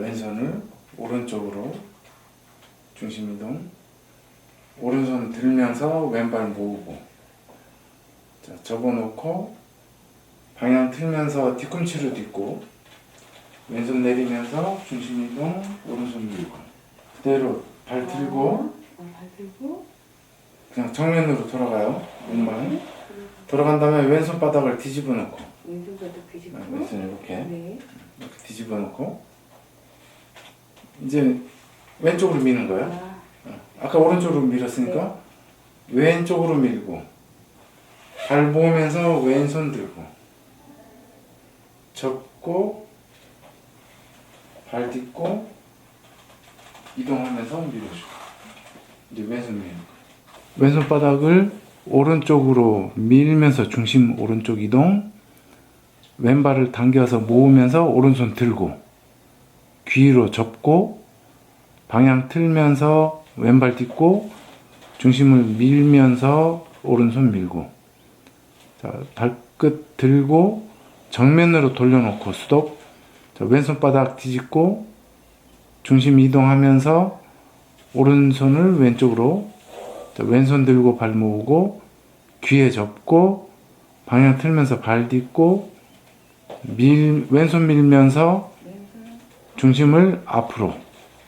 왼손을 오른쪽으로 중심 이동. 오른손 들면서 왼발 모으고. 자, 접어놓고 방향 틀면서 뒤꿈치로 딛고 왼손 내리면서 중심 이동 오른손 밀고 그대로 발 들고 어, 발 들고. 그냥 정면으로 돌아가요 몸만 돌아간 다음에 왼손 바닥을 뒤집어 놓고 왼손 바닥 뒤집고. 왼손 이렇게 네. 이렇게 뒤집어 놓고 이제 왼쪽으로 미는 거예요 아, 아까 오른쪽으로 밀었으니까 왼쪽으로 밀고 발 모으면서 왼손 들고 접고 발 딛고 이동하면서 밀어주고 이제 왼손 미는 거 왼손 바닥을 오른쪽으로 밀면서 중심 오른쪽 이동 왼발을 당겨서 모으면서 오른손 들고 귀로 접고 방향 틀면서 왼발 딛고 중심을 밀면서 오른손 밀고 자 발끝 들고 정면으로 돌려놓고 스톱 자, 왼손 바닥 뒤집고 중심 이동하면서 오른손을 왼쪽으로 자, 왼손 들고 발 모으고 귀에 접고 방향 틀면서 발 딛고 밀 왼손 밀면서. 중심을 앞으로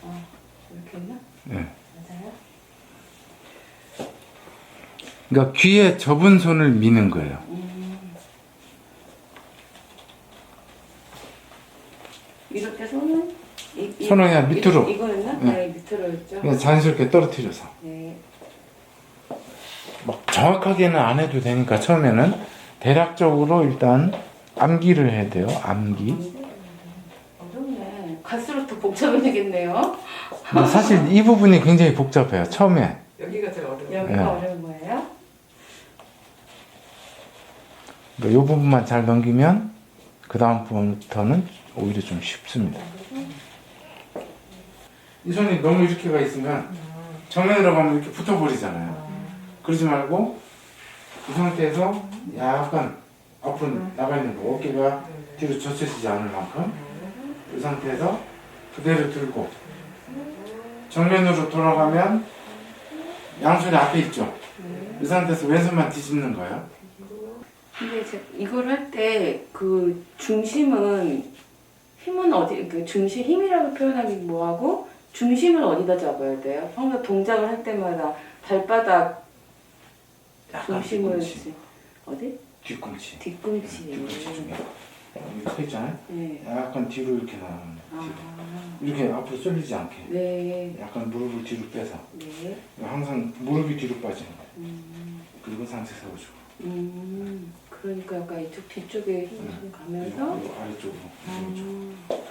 어, 이렇게 했나? 예. 맞아요? 그러니까 귀에 접은 손을 미는 거예요. 음. 때 손은 이, 이, 손은 그냥 밑으로. 이, 이거였나? 네. 네. 밑으로 했죠. 그냥 자연스럽게 떨어뜨려서 네. 막 정확하게는 안 해도 되니까 처음에는 대략적으로 일단 암기를 해야 돼요. 암기. 갈수록 더 복잡해지겠네요. 근데 사실 이 부분이 굉장히 복잡해요. 처음에 여기가 제일 어려워. 여기가 네. 어려운 거예요? 이 부분만 잘 넘기면 그 다음 부분부터는 오히려 좀 쉽습니다. 이 손이 너무 이렇게 가 있으면 정면으로 가면 이렇게 붙어버리잖아요. 그러지 말고 이 상태에서 약간 앞으로 나가 있는 거 어깨가 뒤로 젖혀지지 않을 만큼 이 상태에서 그대로 들고 정면으로 돌아가면 양손이 앞에 있죠. 이 상태에서 왼손만 뒤집는 거예요. 근데 제 이걸 할 때 그 중심은 힘은 어디 그 중심 힘이라고 표현하기 뭐하고 중심을 어디다 잡아야 돼요? 항상 동작을 할 때마다 발바닥 약간 중심을 뒤꿈치, 어디? 뒤꿈치, 뒤꿈치. 뒤꿈치 중에 서 있잖아요. 네. 약간 뒤로 이렇게 나가는 아, 뒤로. 이렇게 앞으로 쏠리지 않게 네. 약간 무릎을 뒤로 빼서 네. 항상 무릎이 뒤로 빠지는 거예요. 음, 그리고 상체 세워주고 음, 그러니까 약간 이쪽 뒤쪽에 힘이 좀 가면서 그리고 아래쪽으로 아,